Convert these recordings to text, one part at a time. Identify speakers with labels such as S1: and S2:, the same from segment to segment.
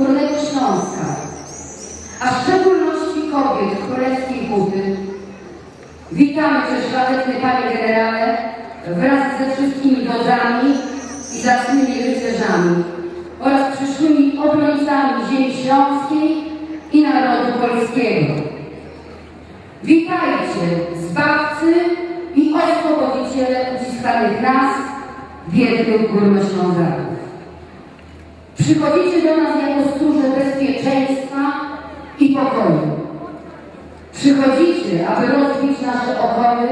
S1: Górnego Śląska, a w szczególności kobiet królewskiej Budy. Witamy Cię, szlachetny Panie Generale, wraz ze wszystkimi wodzami i zacnymi rycerzami oraz przyszłymi obrońcami ziemi śląskiej i narodu polskiego. Witajcie, zbawcy i oswobodiciele uciskanych nas, biednych górnoślązaków. Przychodzicie do nas jako stróże bezpieczeństwa i pokoju. Przychodzicie, aby rozbić nasze okoły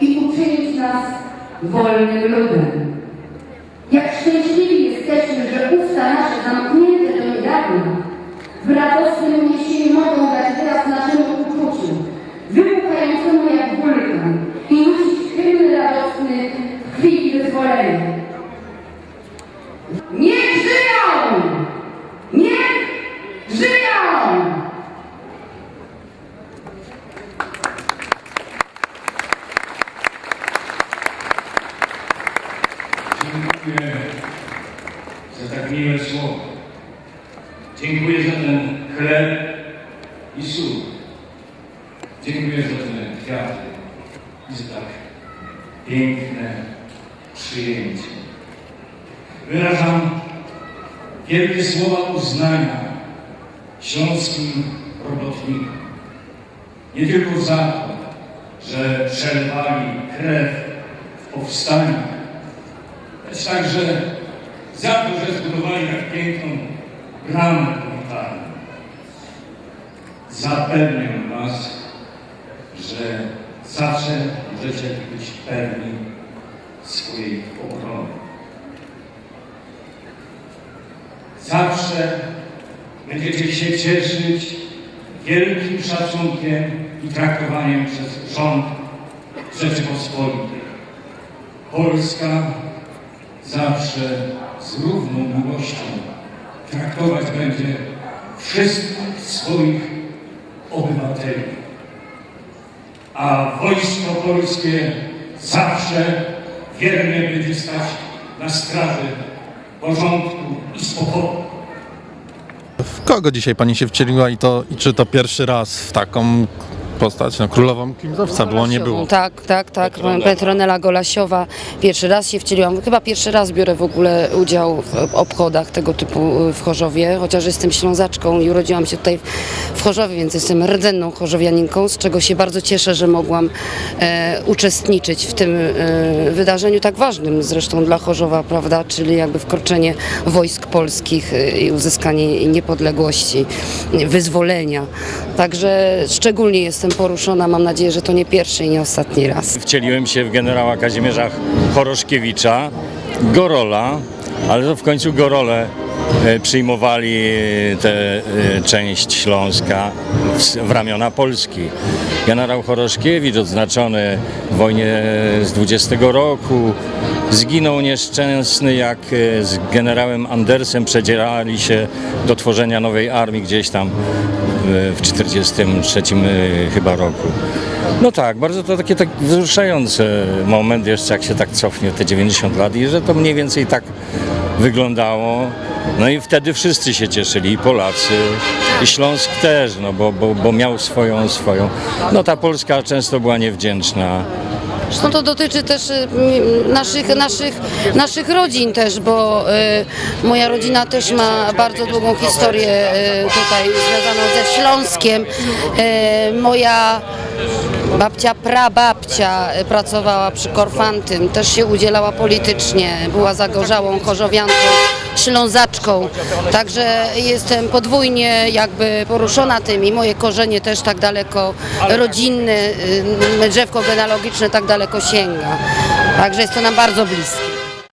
S1: i uczynić nas wolnym ludem. Jak szczęśliwi jesteśmy, że usta nasze zamknięte do niedawna w radosnym uniesieniu mogą dać wyraz naszemu uczuciu, wybuchającemu jak wulkan i nucić hymn radosny w chwili wyzwolenia.
S2: Dziękuję za tak miłe słowo. Dziękuję za ten chleb i sól. Dziękuję za te kwiaty i za tak piękne przyjęcie. Wyrażam wielkie słowa uznania śląskim robotnikom. Nie tylko za to, że przelewali krew w powstaniach, lecz także za to, że zbudowali tak piękną bramę militarną. Zapewniam Was, że zawsze możecie być pewni swojej obrony. Zawsze będziecie się cieszyć wielkim szacunkiem i traktowaniem przez rząd Rzeczypospolitej. Polska zawsze z równą miłością traktować będzie wszystkich swoich obywateli. A wojsko polskie zawsze wiernie będzie stać na straży porządku i spokoju.
S3: W kogo dzisiaj pani się wcieliła i to i czy to pierwszy raz w taką postać? No, królową Kimzowca było, nie było.
S4: Tak, tak, tak. Petronela Golasiowa. Pierwszy raz się wcieliłam. Chyba pierwszy raz biorę w ogóle udział w obchodach tego typu y, w Chorzowie, chociaż jestem ślązaczką i urodziłam się tutaj w Chorzowie, więc jestem rdzenną chorzowianinką, z czego się bardzo cieszę, że mogłam e, uczestniczyć w tym e, wydarzeniu tak ważnym zresztą dla Chorzowa, prawda, czyli jakby wkroczenie wojsk polskich y, i uzyskanie niepodległości, wyzwolenia. Także szczególnie jestem poruszona, mam nadzieję, że to nie pierwszy i nie ostatni raz.
S5: Wcieliłem się w generała Kazimierza Choroszkiewicza, Gorola, ale to w końcu Gorole e, przyjmowali tę e, część Śląska w, w ramiona Polski. Generał Choroszkiewicz odznaczony w wojnie z 20 roku zginął nieszczęsny jak e, z generałem Andersem przedzierali się do tworzenia nowej armii gdzieś tam w 43 chyba roku. No tak, bardzo to takie tak wzruszający moment, jeszcze jak się tak cofnie te 90 lat i że to mniej więcej tak wyglądało. No i wtedy wszyscy się cieszyli, i Polacy, i Śląsk też, no bo, bo, bo miał swoją, swoją. No ta Polska często była niewdzięczna.
S4: Zresztą to dotyczy też y, naszych, naszych, naszych rodzin też, bo y, moja rodzina też ma bardzo długą historię y, tutaj związaną ze Śląskiem. Moja babcia, prababcia pracowała przy Korfantym, też się udzielała politycznie, była zagorzałą chorzowianką, ślązaczką, także jestem podwójnie jakby poruszona tym i moje korzenie też tak daleko rodzinne, y, drzewko genealogiczne tak daleko sięga. Także jest to nam bardzo bliskie.